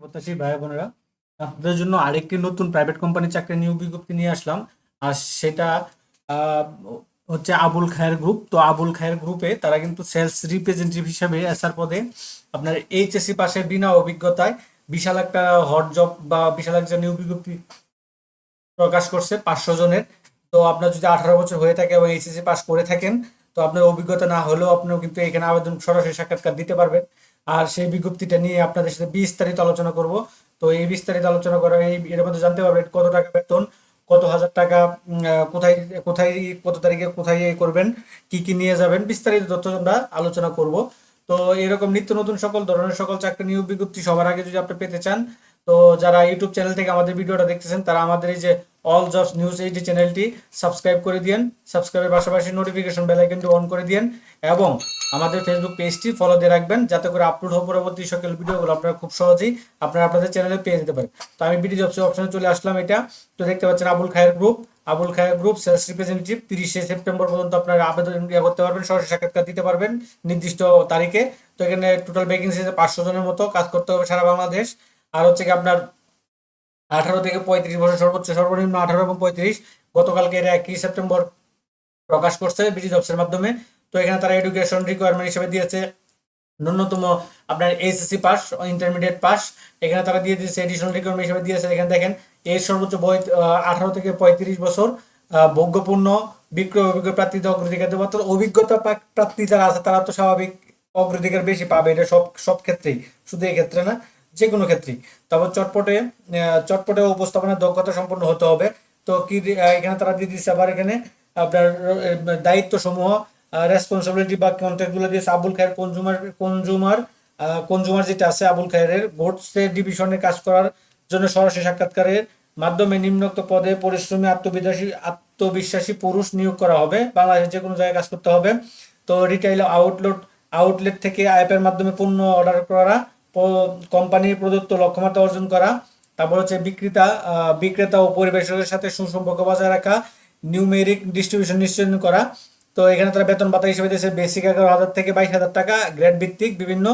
প্রত্যাশী ভাই বোনেরা, আপনাদের জন্য আরেকটি নতুন প্রাইভেট কোম্পানি চাকরি নিয়োগ বিজ্ঞপ্তি নিয়ে আসলাম। আর সেটা হচ্ছে আবুল খায়ের গ্রুপ তো আবুল খায়ের গ্রুপে তারা কিন্তু সেলস রিপ্রেজেন্টেটিভ হিসাবে এসআর পদে আপনার এইচএসসি পাশে বিনা অভিজ্ঞতায় বিশাল একটা হট জব বা বিশাল একটা নিয়োগ বিজ্ঞপ্তি প্রকাশ করছে পাঁচশো জনের। তো আপনার যদি আঠারো বছর হয়ে থাকে এবং এইচএসসি পাস করে থাকেন, তো আপনার অভিজ্ঞতা না হলেও আপনিও কিন্তু এখানে আবেদন সরাসরি সাক্ষাৎকার দিতে পারবেন। আর সেই বিজ্ঞপ্তিটা নিয়ে আপনাদের সাথে বিস্তারিত আলোচনা করব। তো এই বিস্তারিত আলোচনা করা এই এর মধ্যে জানতে পারবেন কত টাকা বেতন, কত হাজার টাকা কোথায় কোথায়, কত তারিখে কোথায় করবেন, কি কি নিয়ে যাবেন, বিস্তারিত তথ্য আমরা আলোচনা করব। তো এরকম নিত্য নতুন সকল ধরনের সকল চাকরি নিয়োগ বিজ্ঞপ্তি সবার আগে যদি আপনি পেতে চান তো যারা ইউটিউব চ্যানেল থেকে আমাদের ভিডিওটা দেখতেছেন, তারা আমাদের এই যে অল জবস নিউজ এইচডি চ্যানেলটি সাবস্ক্রাইব করে দিয়েন সাবস্ক্রাইবের পাশাপাশি নোটিফিকেশন বেল আইকনটি অন করে দিয়েন এবং আমাদের ফেসবুক পেজটি ফলো দিয়ে রাখবেন যাতে করে আপলোড হওয়ার পরবর্তী সকল ভিডিওগুলো আপনারা খুব সহজেই আপনারা আপনাদের চ্যানেলে পেয়ে যেতে পারেন। তো আমি বিডি জবসের অপশনে চলে আসলাম এটা। তো দেখতে পাচ্ছেন Abul Khair group Abul Khair group sales representative তিরিশে সেপ্টেম্বর পর্যন্ত আপনারা আবেদন করতে পারবেন, সরাসরি সাক্ষাৎকার দিতে পারবেন নির্দিষ্ট তারিখে। তো এখানে টোটাল ভ্যাকেন্সি পাঁচশো জনের মতো, কাজ করতে হবে সারা বাংলাদেশ। আর হচ্ছে কি আপনার আঠারো থেকে পঁয়ত্রিশ বছর সর্বোচ্চ, সর্বনিম্ন আঠারো এবং পঁয়ত্রিশ। গতকালকে এর একই সেপ্টেম্বর প্রকাশ করছে বিডি জবসের মাধ্যমে। তো এখানে তারা এডুকেশন রিকোয়ারমেন্ট হিসেবে দিয়েছে। ন্যূনতম আপনার এইচএসসি পাস ইন্টারমিডিয়েট পাস এখানে তারা দিয়ে দিয়েছে এডিশনাল রিকোয়ারমেন্ট হিসেবে দিয়েছে। এখানে দেখেন, এর সর্বোচ্চ বয় আঠারো থেকে পঁয়ত্রিশ বছর ভোগ্যপূর্ণ, বিক্রয় অভিজ্ঞ প্রার্থীদের অগ্রাধিকার দেবো তো অভিজ্ঞতা প্রা- প্রার্থী যারা আছে তারা তো স্বাভাবিক অগ্রাধিকার বেশি পাবে। এটা সব সব ক্ষেত্রেই, শুধু এই ক্ষেত্রে না। যে কোনো ক্ষেত্রেই। তারপর চটপটে চটপটে উপস্থাপনার দক্ষতা সম্পন্ন হতে হবে। তো কি এখানে তারা দিয়ে দিচ্ছে আবার এখানে আপনার দায়িত্ব সমূহ রেসপন্সিবিলিটি বা কন্ট্যাক্টগুলো দিয়েছে। Abul Khayer consumer consumer consumer যেটা আছে, আবুল খায়ের গোডসে ডিভিশনে কাজ করার জন্য সরাসরি সাক্ষাৎকারের মাধ্যমে নিম্নোক্ত পদে পরিশ্রমী আত্মবিশ্বাসী আত্মবিশ্বাসী পুরুষ নিয়োগ করা হবে। বাংলাদেশের যে কোনো জায়গায় কাজ করতে হবে। তো রিটেইল আউটলেট আউটলেট থেকে অ্যাপের মাধ্যমে পণ্য অর্ডার করা কোম্পানির প্রদত্ত লক্ষ্যমাত্রা অর্জন করা, তারপর হচ্ছে বিক্রেতা বিক্রেতা ও পরিবেশকের সাথে সুসম্পর্ক বজায় রাখা নিউমেরিক ডিস্ট্রিবিউশন নিশ্চিত করা। তো এখানে তারা বেতন ভাতা হিসেবে দিয়েছে বেসিক এগারো হাজার থেকে বাইশ হাজার টাকা গ্রেড ভিত্তিক বিভিন্ন।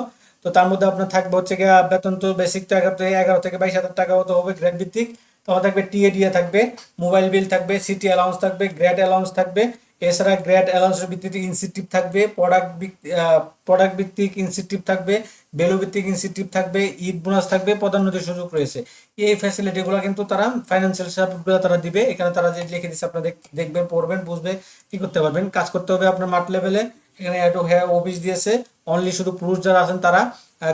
তো তার মধ্যে আপনার থাকবে হচ্ছে গিয়ে বেতন তো বেসিক তো এগারো থেকে এগারো থেকে বাইশ হাজার টাকা মতো হবে গ্রেড ভিত্তিক। তখন থাকবে টিএডিএ থাকবে মোবাইল বিল থাকবে সিটি অ্যালাউন্স থাকবে গ্রেড অ্যালাউন্স থাকবে। এছাড়া গ্রেড অ্যালাউন্সের ভিত্তিতে ইনসেন্টিভ থাকবে প্রোডাক্ট প্রোডাক্ট ভিত্তিক ইনসেন্টিভ থাকবে ভ্যালু ভিত্তিক ইনসেন্টিভ থাকবে, ঈদ বোনাস থাকবে, পদোন্নতির সুযোগ রয়েছে। এই ফ্যাসিলিটিগুলো কিন্তু তারা ফাইন্যান্সিয়াল সাপোর্টগুলো তারা দিবে। এখানে তারা যে লিখে দিচ্ছে আপনারা দেখবেন, পড়বেন, বুঝবে, কি করতে পারবেন। কাজ করতে হবে আপনার মাঠ লেভেলে এখানে একটু হ্যাঁ অফিস দিয়েছে। অনলি শুধু পুরুষ যারা আছেন তারা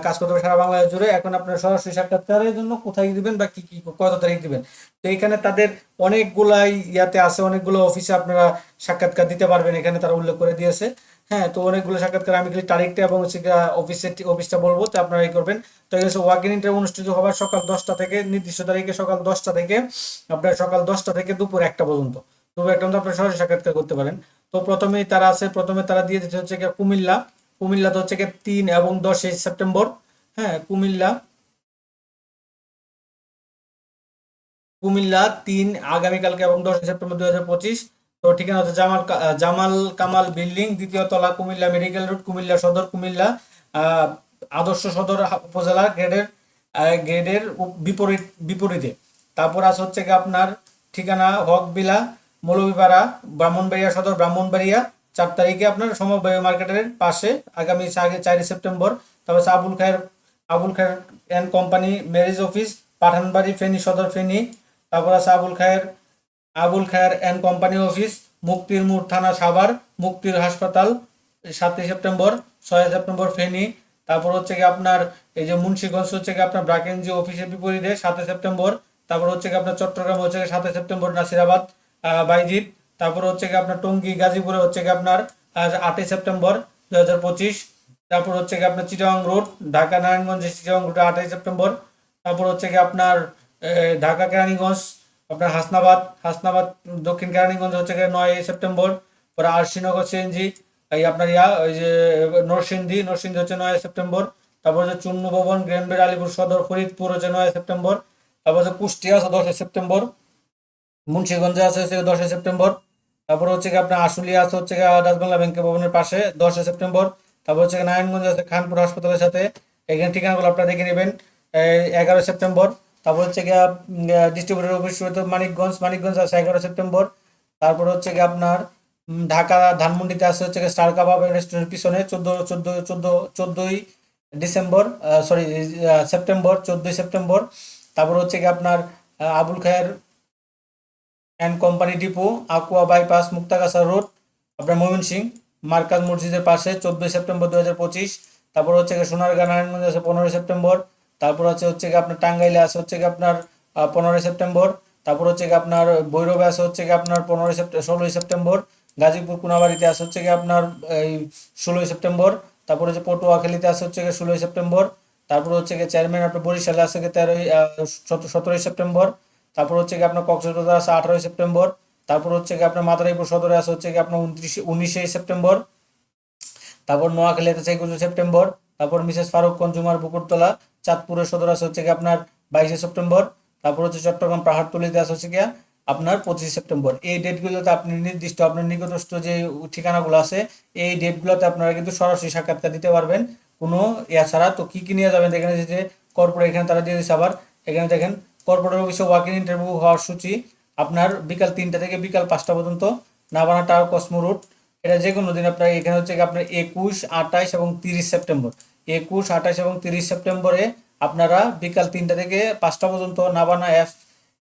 কাজ করতে হবে সারা বাংলাদেশ জুড়ে। এখন আপনার সরাসরি সাক্ষাৎকারের জন্য কোথায় দিবেন বা কি কি, কত তারিখ দিবেন? তো এখানে তাদের অনেকগুলাই ইয়াতে আছে, অনেকগুলো অফিসে আপনারা সাক্ষাৎকার দিতে পারবেন, এখানে তারা উল্লেখ করে দিয়েছে। হ্যাঁ তো অনেকগুলো সাক্ষাৎকার আমি খালি তারিখটা এবং হচ্ছে অফিসের অফিসটা বলব, তো আপনারা এই করবেন। তো হচ্ছে ওয়াকিং ইন্টারভিউ অনুষ্ঠিত হবার সকাল দশটা থেকে, নির্দিষ্ট তারিখে সকাল দশটা থেকে, আপনার সকাল দশটা থেকে দুপুর একটা পর্যন্ত। দুপুর একটা পর্যন্ত আপনার সরাসরি সাক্ষাৎকার করতে পারেন। তো প্রথমেই তারা আছে, প্রথমে তারা দিয়ে দিচ্ছে হচ্ছে কুমিল্লা। কুমিল্লাতে হচ্ছে গিয়ে তিন এবং দশই সেপ্টেম্বর হ্যাঁ কুমিল্লা। কুমিল্লা তিন, আগামীকালকে এবং দশই সেপ্টেম্বর দুই হাজার পঁচিশ। তো ঠিকানা হচ্ছে জামাল জামাল কামাল বিল্ডিং, দ্বিতীয় তলা কুমিল্লা মেডিকেল রোড, কুমিল্লা সদর, কুমিল্লা আদর্শ সদর উপজেলা গ্রেডের গ্রেডের বিপরীত, বিপরীতে। তারপর আছে হচ্ছে কি আপনার ঠিকানা হকবিলা, মৌলভীপাড়া, ব্রাহ্মণবাড়িয়া সদর, ব্রাহ্মণবাড়িয়া। চার তারিখে আপনার সমবায় মার্কেটের পাশে, আগামী চা- চারই সেপ্টেম্বর। তারপর Abul Khair Abul Khair and company marriage office, Pathanbari Feni, সদর ফেনী। তারপর আছে Abul Khair Abul Khair and company office, মুক্তির মুর থানা সাভার, মুক্তির হাসপাতাল, সাতই সেপ্টেম্বর, ছয় সেপ্টেম্বর ফেনী। তারপর হচ্ছে কি আপনার এই যে মুন্সিগঞ্জ হচ্ছে কি আপনার ব্রাকেনজি অফিসের বিপরীতে, সাতই সেপ্টেম্বর। তারপর হচ্ছে কি আপনার চট্টগ্রাম হচ্ছে সাতই সেপ্টেম্বর নাসিরাবাদ বাইজিৎ। তারপর হচ্ছে কি আপনার টঙ্গী, গাজীপুরে হচ্ছে কি আপনার আটই সেপ্টেম্বর দুই হাজার পঁচিশ। তারপর হচ্ছে কি আপনার চিটাগাং রোড, ঢাকা, নারায়ণগঞ্জ চিটাং রোড আটই সেপ্টেম্বর। তারপর হচ্ছে কি আপনার ঢাকা, কেরানীগঞ্জ, আপনার হাসনাবাদ হাসনাবাদ, দক্ষিণ কেরানীগঞ্জ হচ্ছে গিয়ে নয় সেপ্টেম্বর। পরে আরশিনগর সিএনজি, এই আপনার ইয়া, ওই যে, নরসিংদী নরসিংদী হচ্ছে নয় সেপ্টেম্বর। তারপর হচ্ছে চুন্নু ভবন আলিপুর সদর, ফরিদপুর হচ্ছে নয় সেপ্টেম্বর। তারপর হচ্ছে কুষ্টিয়া আছে দশই সেপ্টেম্বর। মুন্সিগঞ্জে আছে হচ্ছে দশই সেপ্টেম্বর। তারপর হচ্ছে কি আপনার আশুলিয়া আছে হচ্ছে গিয়ে ডাচবাংলা ব্যাংকের ভবনের পাশে, দশই সেপ্টেম্বর। তারপর হচ্ছে গিয়ে নারায়ণগঞ্জ আছে, খানপুর হাসপাতালের সাথে। এখানে ঠিকানাগুলো আপনারা দেখে নেবেন এগারো সেপ্টেম্বর। তারপর হচ্ছে গিয়ে ডিস্ট্রিবিউটর অফিস মানিকগঞ্জ মানিকগঞ্জ আছে এগারো সেপ্টেম্বর। তারপর হচ্ছে গিয়ে আপনার ঢাকা ধানমন্ডিতে আছে হচ্ছে গিয়ে স্টার কাবাব রেস্টুরেন্টের পিছনে, চোদ্দ চোদ্দ চোদ্দ, চোদ্দই ডিসেম্বর সরি সেপ্টেম্বর, চোদ্দই সেপ্টেম্বর। তারপর হচ্ছে গিয়ে আপনার আবুল খায়ের and company depot, Akua bypass, Muktagachha road, আপনার ময়মনসিং, মার্কাজ মসজিদের পাশে চোদ্দোই সেপ্টেম্বর দু হাজার পঁচিশ। তারপর হচ্ছে গিয়ে সোনারগাঁ, নারায়ণগঞ্জ আছে পনেরোই সেপ্টেম্বর। তারপর আছে হচ্ছে গিয়ে আপনার টাঙ্গাইলে আছে হচ্ছে গিয়ে আপনার পনেরোই সেপ্টেম্বর। তারপর হচ্ছে গিয়ে আপনার ভৈরবে আছে হচ্ছে গিয়ে আপনার পনেরোই সেপ্টেম্বর ষোলোই সেপ্টেম্বর। গাজীপুর কুনাবাড়িতে আছে হচ্ছে গিয়ে আপনার, এই ষোলোই সেপ্টেম্বর। তারপর হচ্ছে পটুয়াখালীতে আছে হচ্ছে গিয়ে ষোলোই সেপ্টেম্বর। তারপর হচ্ছে গিয়ে চেয়ারম্যান আপনার বরিশালে আছে গিয়ে তেরোই সতেরোই সেপ্টেম্বর। তারপর হচ্ছে কি আপনার কক্সবাজার আছে আঠারোই সেপ্টেম্বর, তারপর হচ্ছে কি আপনার মাদারীপুর সদরে আছে হচ্ছে কি আপনার উনত্রিশে, উনিশে সেপ্টেম্বর, তারপর নোয়াখালীতে আছে একুশে সেপ্টেম্বর, তারপর মিসেস ফারুক কনজুমার বুকুরতলা, চাঁদপুরের সদর আছে হচ্ছে কি আপনার বাইশে সেপ্টেম্বর, তারপর হচ্ছে চট্টগ্রাম পাহাড়তলিতে আছে হচ্ছে গিয়ে আপনার পঁচিশে সেপ্টেম্বর। এই ডেটগুলোতে আপনি নির্দিষ্ট, আপনার নিকটস্থ যে ঠিকানাগুলো আছে, এই ডেটগুলোতে আপনারা কিন্তু সরাসরি সাক্ষাৎকার দিতে পারবেন। কোনো ইয়া ছাড়া তো কী কী নিয়ে যাবেন এখানে যে, কর্পোরেট এখানে তারা দিয়ে দিচ্ছে আবার। এখানে দেখেন কর্পোরেট অফিসে ওয়াকিং ইন্টারভিউ হওয়ার সূচি আপনার বিকাল তিনটা থেকে বিকাল পাঁচটা পর্যন্ত। Nabana tower cosmo road. এটা যে কোনো দিন আপনার, এখানে হচ্ছে আপনার একুশ আঠাশ এবং তিরিশ সেপ্টেম্বর। একুশ আঠাশ এবং তিরিশ সেপ্টেম্বরে আপনারা বিকাল তিনটা থেকে পাঁচটা পর্যন্ত নাবানা এফ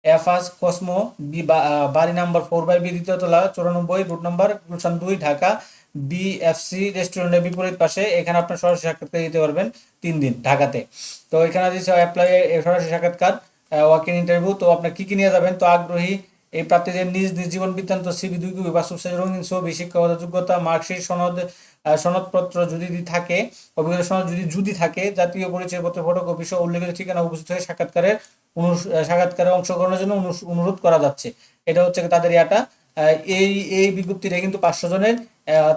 এফাস কসমো বাড়ি নাম্বার ফোর বাই বি দ্বিতীয় তলা চুরানব্বই, রুট নাম্বার গুলশান দুই, ঢাকা, বিএফসি রেস্টুরেন্টের বিপরীত পাশে। এখানে আপনার সরাসরি সাক্ষাৎকার দিতে পারবেন তিন দিন ঢাকাতে। তো এখানে দিচ্ছে অ্যাপ্লাই সরাসরি সাক্ষাৎকার। ওয়াক ইন ইন্টারভিউ তো আপনার কি কি নিয়ে যাবেন? তো আগ্রহী এই প্রার্থীদের নিজ নিজ জীবন বৃত্তান্ত সিবি দুই কপি, বাস্তব সাইজ রঙিন ছবি, শিক্ষাগত যোগ্যতা, মার্কশিট, সনদ সনদপত্র যদি থাকে, অভিজ্ঞতা সনদ যদি যদি থাকে, জাতীয় পরিচয়পত্র ফটোকপি সহ উল্লেখিত ঠিকানা উপস্থিত হয়ে সাক্ষাৎকারের সাক্ষাৎকারে অংশগ্রহণের জন্য অনু- অনুরোধ করা যাচ্ছে। এটা হচ্ছে তাদের ইয়াটা। এই এই বিজ্ঞপ্তিটা কিন্তু পাঁচশো জনের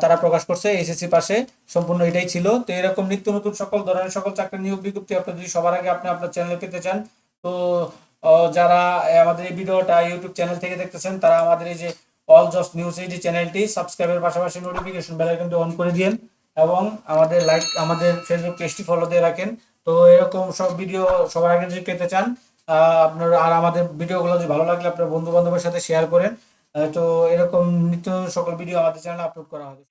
তারা প্রকাশ করছে এসএসসি পাশে। সম্পূর্ণ এটাই ছিল। তো এরকম নিত্য নতুন সকল ধরনের সকল চাকরি নিয়োগ বিজ্ঞপ্তি আপনি যদি সবার আগে আপনি আপনার চ্যানেলে পেতে চান তো যারা আমাদের এই ভিডিওটা ইউটিউব চ্যানেল থেকে দেখতেছেন, তারা আমাদের এই যে অল জস নিউজ এই যে চ্যানেলটি সাবস্ক্রাইবের পাশাপাশি নোটিফিকেশন বেল আইকনটি অন করে দিন এবং আমাদের লাইক আমাদের ফেসবুক পেজটি ফলো দিয়ে রাখেন। তো, এরকম সব ভিডিও সবার আগে যদি পেতে চান আপনার, আর আমাদের ভিডিওগুলো যদি ভালো লাগলে আপনার বন্ধু বান্ধবের সাথে শেয়ার করেন তো এরকম নিত্য সকল ভিডিও আমাদের চ্যানেলে আপলোড করা হবে।